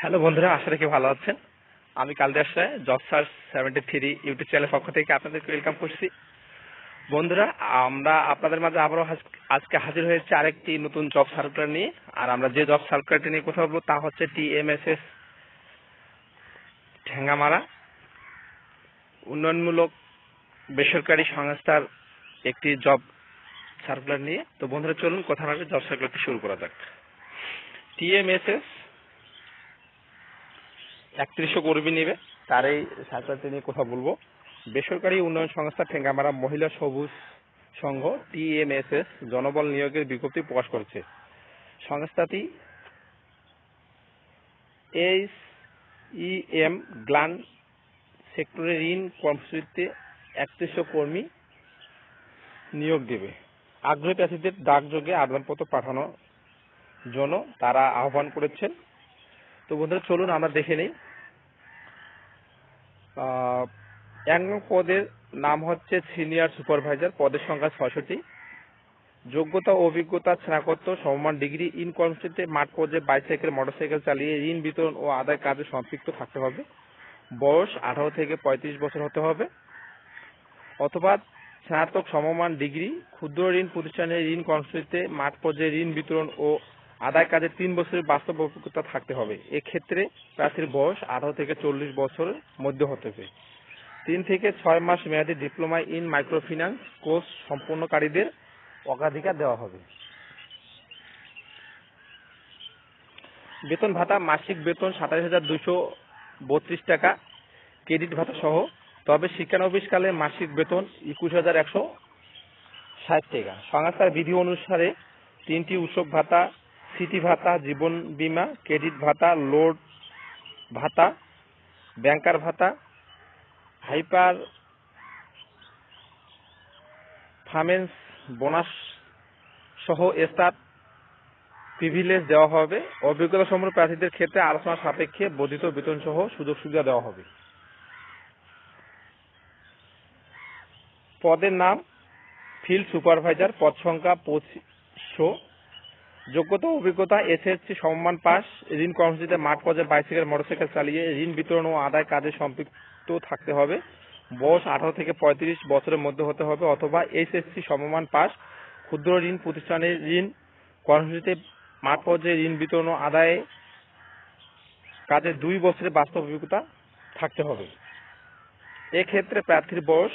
Hello বন্ধুরা, আশা রাখি ভালো আছেন। আমি Kaldas Roy job search seventy three YouTube চ্যানেলের পক্ষ থেকে আপনাদেরকে ওয়েলকাম করছি। বন্ধুরা, আমরা আপনাদের মাঝে আবারও আজকে হাজির হয়েছে আরেকটি নতুন জব সার্কুলার নিয়ে। আর আমরা যে জব সার্কুলারটি নিয়ে কথা বলব তা হচ্ছে টিএমএসএস ঠেঙ্গামারা। উন্নয়নমূলক বেসরকারি সংস্থার একটি জব সার্কুলার নিয়ে। তো বন্ধুরা, চলুন কথা না জব সার্কুলারটি শুরু করা যাক। টিএমএসএস একত্রিশশো কর্মী নেবে তার এই নিয়ে কথা বলব। বেসরকারি উন্নয়ন সংস্থা ঠেঙ্গামারা মহিলা সবুজ সংঘ টিএমএসএস জনবল নিয়োগের বিজ্ঞপ্তি প্রকাশ করেছে। সংস্থাটি এইচ ইএম গ্লান সেক্টরে ঋণ কর্মসূচিতে একত্রিশশো কর্মী নিয়োগ দেবে। আগ্রহী প্রার্থীদের ডাকযোগে আবেদনপত্র পাঠানোর জন্য তারা আহ্বান করেছেন। তো বন্ধুরা, চলুন, আমরা দেখে নেই। এক নং পদের নাম হচ্ছে সিনিয়র সুপারভাইজার, পদের সংখ্যা ছয়ষট্টি। যোগ্যতা, অভিজ্ঞতা, স্নাতকোত্তর, সমমান, ডিগ্রি, ইন কর্মসূচিতে মাঠ পর্যায়ে বাইসাইকেল, মোটরসাইকেল চালিয়ে ঋণ বিতরণ ও আদায় কাজে সম্পৃক্ত থাকতে হবে। বয়স আঠারো থেকে পঁয়ত্রিশ বছর হতে হবে। অথবা স্নাতক, সমমান, ডিগ্রি, ক্ষুদ্র ঋণ প্রতিষ্ঠানের ঋণ কর্মসূচিতে মাঠ পর্যায়ে ঋণ বিতরণ ও আদায় কাজে তিন বছরের বাস্তব অভিজ্ঞতা থাকতে হবে। এক্ষেত্রে প্রার্থীর বয়স আঠারো থেকে চল্লিশ বছরের মধ্যে হতে হবে। তিন থেকে ছয় মাস মেয়াদী ডিপ্লোমা ইন মাইক্রোফিন্যান্স কোর্স সম্পূর্ণকারীদের অগ্রাধিকার দেওয়া হবে। বেতন ভাতা, মাসিক বেতন সাতাশ হাজার দুশো বত্রিশ টাকা, ক্রেডিট ভাতা সহ। তবে শিক্ষানবিশকালে মাসিক বেতন একুশ হাজার একশো ষাট টাকা। সংস্থার বিধি অনুসারে তিনটি উৎসব ভাতা সিটি ভাতা, জীবন বীমা, ক্রেডিট ভাতা, লোড ভাতা, ব্যাংকার ভাতা, হাইপার ফার্মেন্স বোনাস সহ স্টার প্রিভিলেজ দেওয়া হবে। অভিজ্ঞতা সম্পন্ন প্রার্থীদের ক্ষেত্রে আলোচনা সাপেক্ষে বর্ধিত বেতন সহ সুযোগ সুবিধা দেওয়া হবে। পদের নাম ফিল্ড সুপারভাইজার পদ সংখ্যা পঁচিশশো। যোগ্যতা অভিজ্ঞতা, এসএসসি, সম্মান পাস, ঋণ কর্মসূচিতে মাঠ পর্যায়ে বাইসাইকেল, মোটরসাইকেল চালিয়ে ঋণ বিতরণ ও আদায় কাজে সম্পৃক্ত থাকতে হবে। বয়স আঠারো থেকে পঁয়ত্রিশ বছরের মধ্যে হতে হবে অথবা এইচএসসি সমমান পাস, ক্ষুদ্র ঋণ প্রতিষ্ঠানের ঋণ কর্মসূচিতে মাঠ পর্যায়ে ঋণ বিতরণ ও আদায়ে কাজে দুই বছরের বাস্তব অভিজ্ঞতা থাকতে হবে। এক্ষেত্রে প্রার্থীর বয়স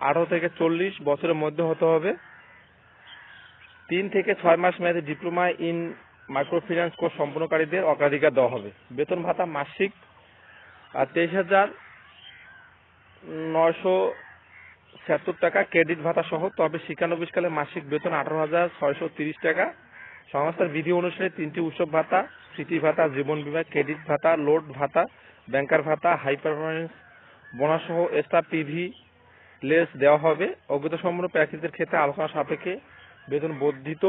আঠারো থেকে চল্লিশ বছরের মধ্যে হতে হবে। তিন থেকে ছয় মাস মেয়াদী ডিপ্লোমা ইন মাইক্রোফিন্যান্স কোর্স সম্পূর্ণকারীদের অগ্রাধিকার দেওয়া হবে। বেতন ভাতা মাসিক তেইশ হাজার নয়শো ছিয়াত্তর টাকা ক্রেডিট ভাতা সহ, তবে শিক্ষানবিশকালে মাসিক বেতন আঠারো হাজার ছয়শো তিরিশ টাকা। সংস্থার বিধি অনুসারে তিনটি উৎসব ভাতা, স্মৃতি ভাতা, জীবন বীমা, ক্রেডিট ভাতা, লোড ভাতা, ব্যাংকার ভাতা হাই পারফরমেন্স বোনাস সহ স্টার পিভি লেস দেওয়া হবে। অজ্ঞতা সম্পন্ন প্রার্থীদের ক্ষেত্রে আলোচনা সাপেক্ষে বেতন বর্ধিত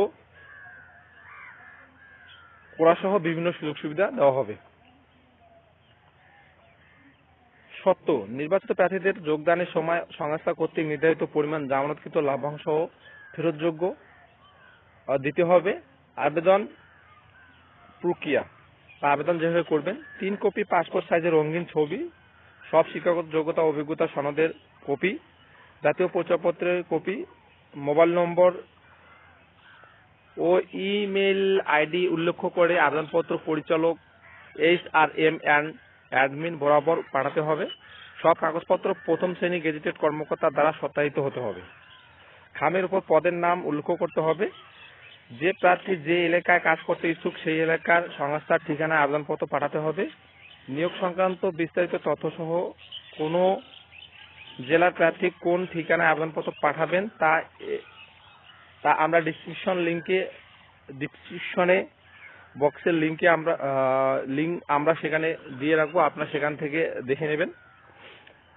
করা সহ বিভিন্ন সুযোগ সুবিধা দেওয়া হবে। সত্য, নির্বাচিত প্রার্থীদের যোগদানের সময় সংস্থা কর্তৃক নির্ধারিত পরিমাণ জামানতকৃত লাভ্যাংশ ফেরতযোগ্য। দিতে হবে, আবেদন প্রক্রিয়া। আবেদন যেভাবে করবেন, তিন কপি পাসপোর্ট সাইজের রঙিন ছবি, সব শিক্ষাগত যোগ্যতা, অভিজ্ঞতা, সনদের কপি, জাতীয় পরিচয়পত্রের কপি, মোবাইল নম্বর ও ইমেল আইডি উল্লেখ করে আবেদনপত্র পরিচালক H R M and admin বরাবর পাঠাতে হবে। সব কাগজপত্র প্রথম শ্রেণি গেজেটেড কর্মকর্তার দ্বারা সত্যায়িত হতে হবে। খামের উপর পদের নাম উল্লেখ করতে হবে। যে প্রার্থী যে এলাকায় কাজ করতে ইচ্ছুক সেই এলাকার সংস্থার ঠিকানায় আবেদনপত্র পাঠাতে হবে। নিয়োগ সংক্রান্ত বিস্তারিত তথ্য সহ কোনো জেলার প্রার্থী কোন ঠিকানায় আবেদনপত্র পাঠাবেন তা তা আমরা ডিসক্রিপশন লিংকে ডিসক্রিপশনে বক্সের লিংকে আমরা লিংক আমরা সেখানে দিয়ে রাখব, আপনারা সেখান থেকে দেখে নেবেন।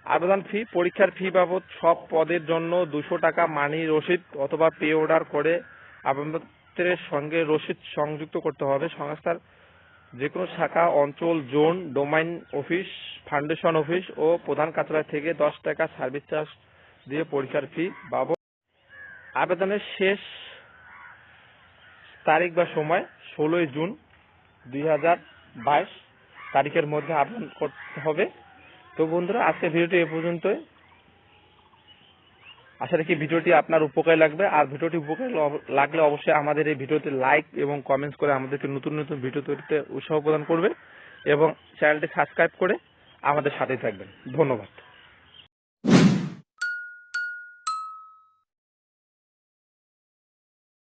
আবেদন ফি পরীক্ষার ফি বাবদ সব পদের জন্য দুশো টাকা মানি রসিদ অথবা পে অর্ডার করে আবেদনপত্রের সঙ্গে রসিদ সংযুক্ত করতে হবে। সংস্থার যে কোনো শাখা, অঞ্চল, zone domain office foundation office ও প্রধান কার্যালয় থেকে দশ টাকা সার্ভিস চার্জ দিয়ে পরীক্ষার ফি বাবদ আবেদনের শেষ তারিখ বা সময় ষোলোই জুন দুই হাজার বাইশ তারিখের মধ্যে আবেদন করতে হবে। তো বন্ধুরা আজকে ভিডিওটি এ পর্যন্তই। আশা রাখি ভিডিওটি আপনার উপকারে লাগবে। আর ভিডিওটি উপকারে লাগলে অবশ্যই আমাদের এই ভিডিওতে লাইক এবং কমেন্টস করে আমাদেরকে নতুন নতুন ভিডিও তৈরিতে উৎসাহ প্রদান করবে এবং চ্যানেলটি সাবস্ক্রাইব করে আমাদের সাথেই থাকবেন। ধন্যবাদ।